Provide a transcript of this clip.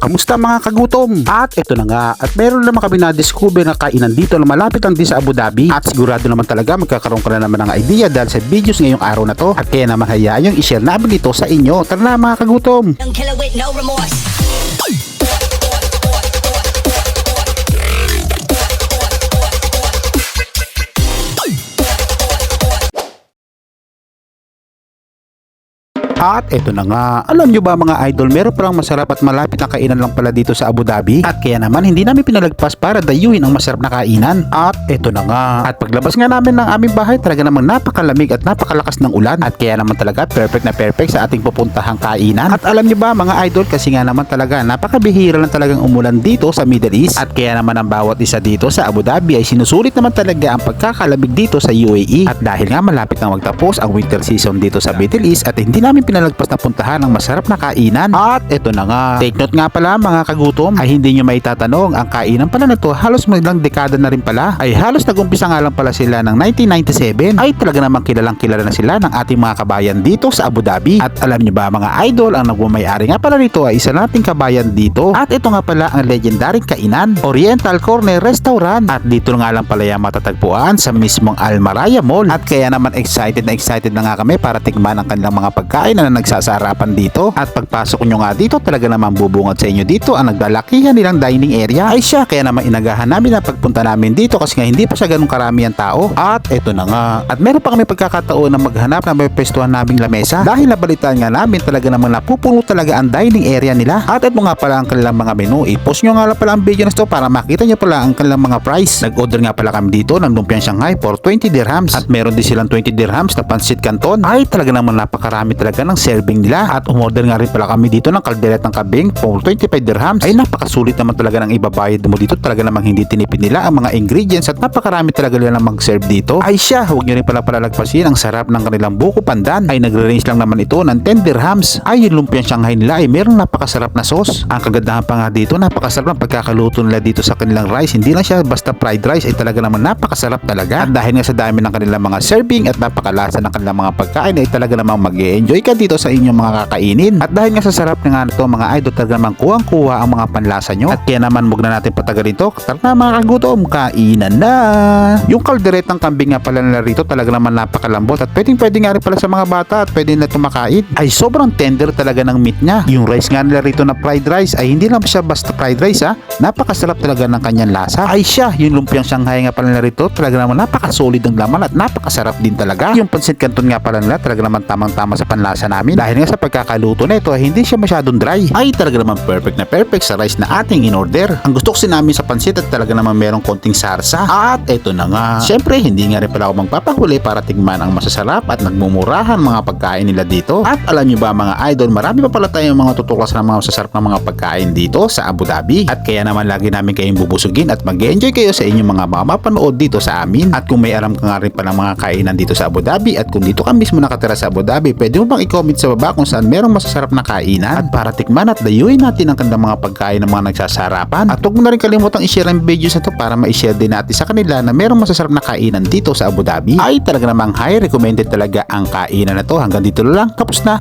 Kamusta mga kagutom? At ito na nga, at meron naman kami na-discover na kainan dito na malapit lang din sa Abu Dhabi at sigurado naman talaga magkakaroon ka na naman ng idea dahil sa videos ngayong araw na to at kaya naman hayaan yung i-share namin dito sa inyo. Tara na mga kagutom! Young killer with no remorse. At eto na nga, alam nyo ba mga idol, meron palang masarap at malapit na kainan lang pala dito sa Abu Dhabi. At kaya naman hindi namin pinalagpas para dayuhin ang masarap na kainan. At eto na nga, at paglabas nga namin ng aming bahay talaga namang napakalamig at napakalakas ng ulan. At kaya naman talaga perfect na perfect sa ating pupuntahang kainan. At alam nyo ba mga idol, kasi nga naman talaga napakabihira lang talagang umulan dito sa Middle East. At kaya naman ang bawat isa dito sa Abu Dhabi ay sinusulit naman talaga ang pagkakalamig dito sa UAE. At dahil nga malapit na magtapos ang winter season dito sa Middle East at hindi namin pinalagpas na puntahan ang masarap na kainan. At eto na nga. Take note nga pala mga kagutom ay hindi nyo maitatanong ang kainan pala na to halos ilang dekada na rin pala ay halos nagumpisa nga lang pala sila ng 1997 ay talaga namang kilalang kilala na sila ng ating mga kabayan dito sa Abu Dhabi. At alam nyo ba mga idol ang nagmamayari nga pala nito ay isa nating kabayan dito. At ito nga pala ang legendaring kainan Oriental Corner Restaurant. At dito nga lang pala yung matatagpuan sa mismong Al Maraya Mall. At kaya naman excited na excited na nga kami para tikman ang kanilang mga pagkain na nagsasarapan dito. At pagpasok nyo nga dito talaga naman bubungad sa inyo dito ang nagdalakihan nilang dining area. Ay siya kaya naman inagahan namin na pagpunta namin dito kasi nga hindi pa siya ganun karami ang tao. At eto na nga. At meron pa kami pagkakataon na maghanap na may pwestuhan naming lamesa. Dahil nabalitaan nga namin talaga naman napupuno talaga ang dining area nila. At ito nga pala ang kanilang mga menu. I-post nyo nga pala ang video na ito para makita nyo pala ang kanilang mga price. Nag-order nga pala kami dito ng lumpiang Shanghai for 20 dirhams. At meron din silang 20 dirhams na pansit canton. Ay talaga naman napakarami talaga ng serving nila. At umorder nga rin pala kami dito ng kalderetang kabing for 25 dirhams. Ay napakasulit naman talaga ng ibabayad mo dito. Talaga namang hindi tinipid nila ang mga ingredients at napakarami talaga nila mag-serve dito. Ay siya, huwag nyo rin pala palalagpasin ang sarap ng kanilang buko pandan. Ay nagre-range lang naman ito ng 10 dirhams. Ay yung lumpiang Shanghai nila ay merong napakasarap na sauce. Ang kagandahan pa nga dito, napakasarap ng pagkakaluto nila dito sa kanilang rice. Hindi lang siya basta fried rice ay talaga naman napakasarap talaga. At dahil nga sa dami ng kanilang mga serving at napakalasa ng kanilang mga pagkain ay talaga namang mag enjoy ka dito sa inyong mga kakainin. At dahil nga sa sarap nga nito mga idol talaga namang kuwang-kuha ang mga panlasa nyo. At kaya naman wag na natin patagalin to. Tara na mga kagutom, kainan na! Yung kalderetang kambing nga pala nila rito talaga naman napakalambot at pwedeng pwede nga rin pala sa mga bata at pwede na tumakain. Ay sobrang tender talaga ng meat niya. Yung rice nga nila rito na fried rice ay hindi lang siya basta fried rice ha. Napakasarap talaga ng kanyang lasa. Ay siya, yung lumpiang Shanghai nga pala nila rito talaga naman napakasolid ng laman at napakasarap din talaga. Yung pansit canton nga pala nila talaga naman tamang-tama sa panlasa namin. Dahil nga sa pagkakaluto na ito ay hindi siya masyadong dry. Ay talaga naman perfect na perfect sa rice na ating in-order. Ang gusto kasi namin sa pansit at talaga naman merong konting sarsa. At eto na nga. Siyempre, hindi nga rin pala ako magpapahuli para tigman ang masasarap at nagmumurahan mga pagkain nila dito. At alam nyo ba mga idol, marami pa pala tayong mga tutuklasan ng mga masasarap na mga pagkain dito sa Abu Dhabi. At kaya naman lagi namin kayong bubusugin at mag-enjoy kayo sa inyong mga mapapanood dito sa amin. At kung may alam ka nga rin pa ng mga kainan dito sa Abu Dhabi at kung dito ka mismo nakatira sa Abu Dhabi, pwede mo bang i-comment sa baba kung saan merong masasarap na kainan at para tikman at dayuin natin ang kanilang mga pagkain ng mga nagsasarapan. At huwag mo na rin kalimutang i-share ang videos na to para ma-share din natin sa kanila na merong masasarap na kainan dito sa Abu Dhabi. Ay talaga namang high recommended talaga ang kainan na to. Hanggang dito lang. Tapos na.